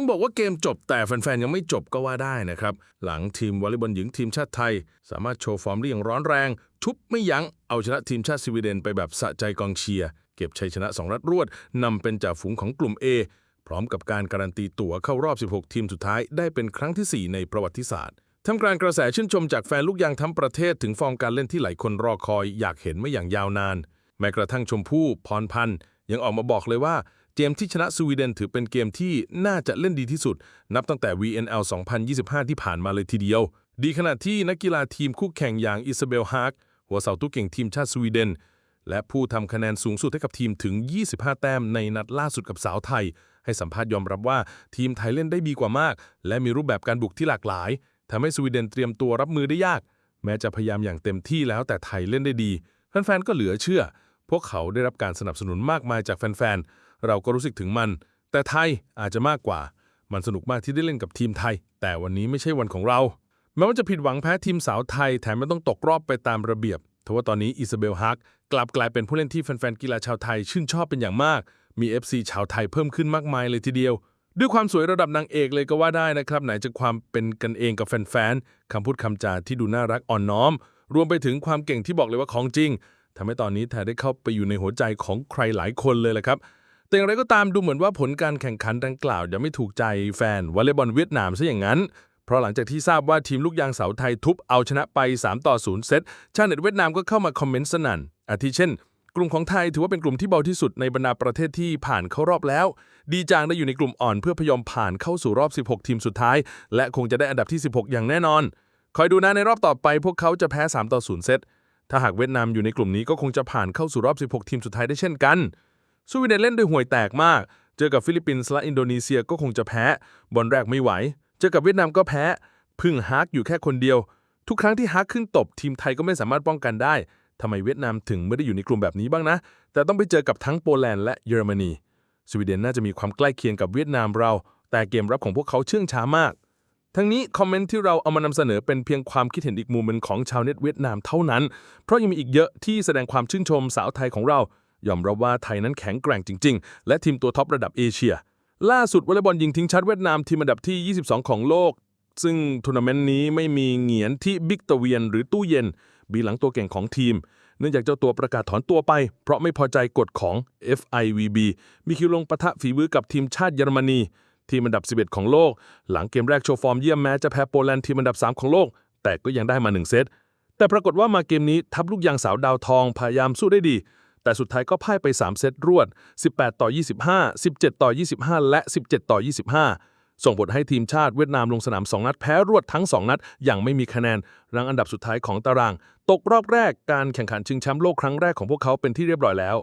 ต้องบอกว่าเกมจบแต่แฟนๆ ยังไม่จบก็ว่าได้นะครับ หลังทีมวอลเลย์บอลหญิงทีมชาติไทย สามารถโชว์ฟอร์มได้อย่างร้อนแรงทุบไม่ยัง้งเอาชนะทีมชาติสวีเดนไปแบบสะใจกองเชียร์ เก็บชัยชนะ2นัดรวดนำเป็นจ่าฝูงของกลุ่ม A พร้อมกับการการันตีตั๋วเข้ารอบ 16 ทีมสุดท้ายได้เป็นครั้งทีสี่4 ในประวัติศาสตร์ทำกลารกระแสชื่นชมจากแฟนลูกยางทั้งประเทศถึงฟอร์มการเล่นที่หลายคนรอคอยอยากเห็นมาอย่างยาวนาน แม้กระทั่งชมพู่พรพันธ์ยังออกมาบอกเลยว่า กมที่ชนะสวีเดนถือเป็นเกมที่น่าจะเล่นดีที่สุด นับตั้งแต่ VNL 2025 ที่ผ่านมาเลยทีเดียว ดีขณะที่นักกีฬาทีมคู่แข่งอย่างอิซาเบลฮาร์กหัวเสาตู้เก่งทีมชาติสวีเดน และผู้ทำคะแนนสูงสุดให้กับทีมถึง 25 แต้มในนัดล่าสุดกับสาวไทย ให้สัมภาษณ์ยอมรับว่าทีมไทยเล่นได้ดีกว่ามาก และมีรูปแบบการบุกที่หลากหลายทำให้สวีเดนเตรียมตัวรับมือได้ยาก แม้จะพยายามอย่างเต็มที่แล้วแต่ไทยเล่นได้ดีแฟนๆก็เหลือเชื่อ พวกเขาได้รับการสนับสนุนมากมายจากแฟนๆ เราก็รู้สึกถึงมัน แต่ไทยอาจจะมากกว่า มันสนุกมากที่ได้เล่นกับทีมไทย แต่วันนี้ไม่ใช่วันของเรา แม้ว่าจะผิดหวังแพ้ทีมสาวไทย แถมไม่ต้องตกรอบไปตามระเบียบทว่าตอนนี้อิซาเบลฮักกลับกลายเป็นผู้เล่นที่แฟนๆกีฬาชาวไทยชื่นชอบเป็นอย่างมาก มี FC ชาวไทยเพิ่มขึ้นมากมายเลยทีเดียว ด้วยความสวยระดับนางเอกเลยก็ว่าได้นะครับ ไหนจะความเป็นกันเองกับแฟนๆคำพูดคำจาที่ดูน่ารักอ่อนน้อม รวมไปถึงความเก่งที่บอกเลยว่าของจริงทำให้ตอนนี้ไทยได้เข้าไปอยู่ในหัวใจของใครหลายคนเลยแหละครับ แต่อย่างไรก็ตามดูเหมือนว่าผลการแข่งขันดังกล่าวยังไม่ถูกใจแฟนวอลเลย์บอลเวียดนามซะอย่างนั้น เพราะหลังจากที่ทราบว่าทีมลูกยางสาวไทยทุบเอาชนะไป 3 ต่อ 0 เซต ชาวเน็ตเวียดนามก็เข้ามาคอมเมนต์สนั่น อาทิเช่น กลุ่มของไทยถือว่าเป็นกลุ่มที่เบาที่สุดในบรรดาประเทศที่ผ่านเข้ารอบแล้ว ดีจางได้อยู่ในกลุ่มอ่อนเพื่อพยอมผ่านเข้าสู่รอบ 16 ทีมสุดท้าย และคงจะได้อันดับที่ 16 อย่างแน่นอน คอยดูนะในรอบต่อไป พวกเขาจะแพ้ 3 ต่อ 0 เซต ถ้าหากเวียดนามอยู่ในกลุ่มนี้ก็คงจะผ่านเข้าสู่รอบ 16 ทีมสุดท้ายได้เช่นกัน สวีเดนเล่นด้วยห่วยแตกมาก เจอกับฟิลิปปินส์และอินโดนีเซียก็คงจะแพ้ บอลแรกไม่ไหว เจอกับเวียดนามก็แพ้ พึ่งฮาร์กอยู่แค่คนเดียว ทุกครั้งที่ฮาร์กขึ้นตบทีมไทยก็ไม่สามารถป้องกันได้ทำไมเวียดนามถึงไม่ได้อยู่ในกลุ่มแบบนี้บ้างนะ แต่ต้องไปเจอกับทั้งโปแลนด์และเยอรมนี สวีเดนน่าจะมีความใกล้เคียงกับเวียดนามเรา แต่เกมรับของพวกเขาเชื่องช้ามาก ทั้งนี้คอมเมนต์ที่เราเอามานำเสนอเป็นเพียงความคิดเห็นอีกมุมหนึ่งของชาวเน็ตเวียดนามเท่านั้น เพราะยังมีอีกเยอะที่แสดงความชื่นชมสาวไทยของเรา ยอมรับว่าไทยนั้นแข็งแกร่งจริง ๆ และทีมตัวท็อประดับเอเชีย ล่าสุดวอลเลย์บอลหญิงทิ้งชัดเวียดนามทีมอันดับที่ 22 ของโลก ซึ่งทัวร์นาเมนต์นี้ไม่มีเหงียนที่บิ๊กตะเวียนหรือตู้เย็น บีหลังตัวเก่งของทีม เนื่องจากเจ้าตัวประกาศถอนตัวไป เพราะไม่พอใจกฎของ FIVB มีคิวลงปะทะฝีมือกับทีมชาติเยอรมนีทีมอันดับ 11 ของโลก หลังเกมแรกโชว์ฟอร์มเยี่ยมแม้จะแพ้โปแลนด์ทีมอันดับ 3 ของโลก แต่ก็ยังได้มา 1 เซต แต่ปรากฏว่ามาเกมนี้ทัพลูกยางสาวดาวทองพยายามสู้ได้ดี แต่สุดท้ายก็พ่ายไป 3 เซตรวด 18 ต่อ 25 17 ต่อ 25 และ 17 ต่อ 25 ส่งผลให้ทีมชาติเวียดนามลงสนาม 2 นัดแพ้รวดทั้ง 2 นัด อย่างไม่มีคะแนน รังอันดับสุดท้ายของตาราง ตกรอบแรกการแข่งขันชิงแชมป์โลกครั้งแรกของพวกเขาเป็นที่เรียบร้อยแล้ว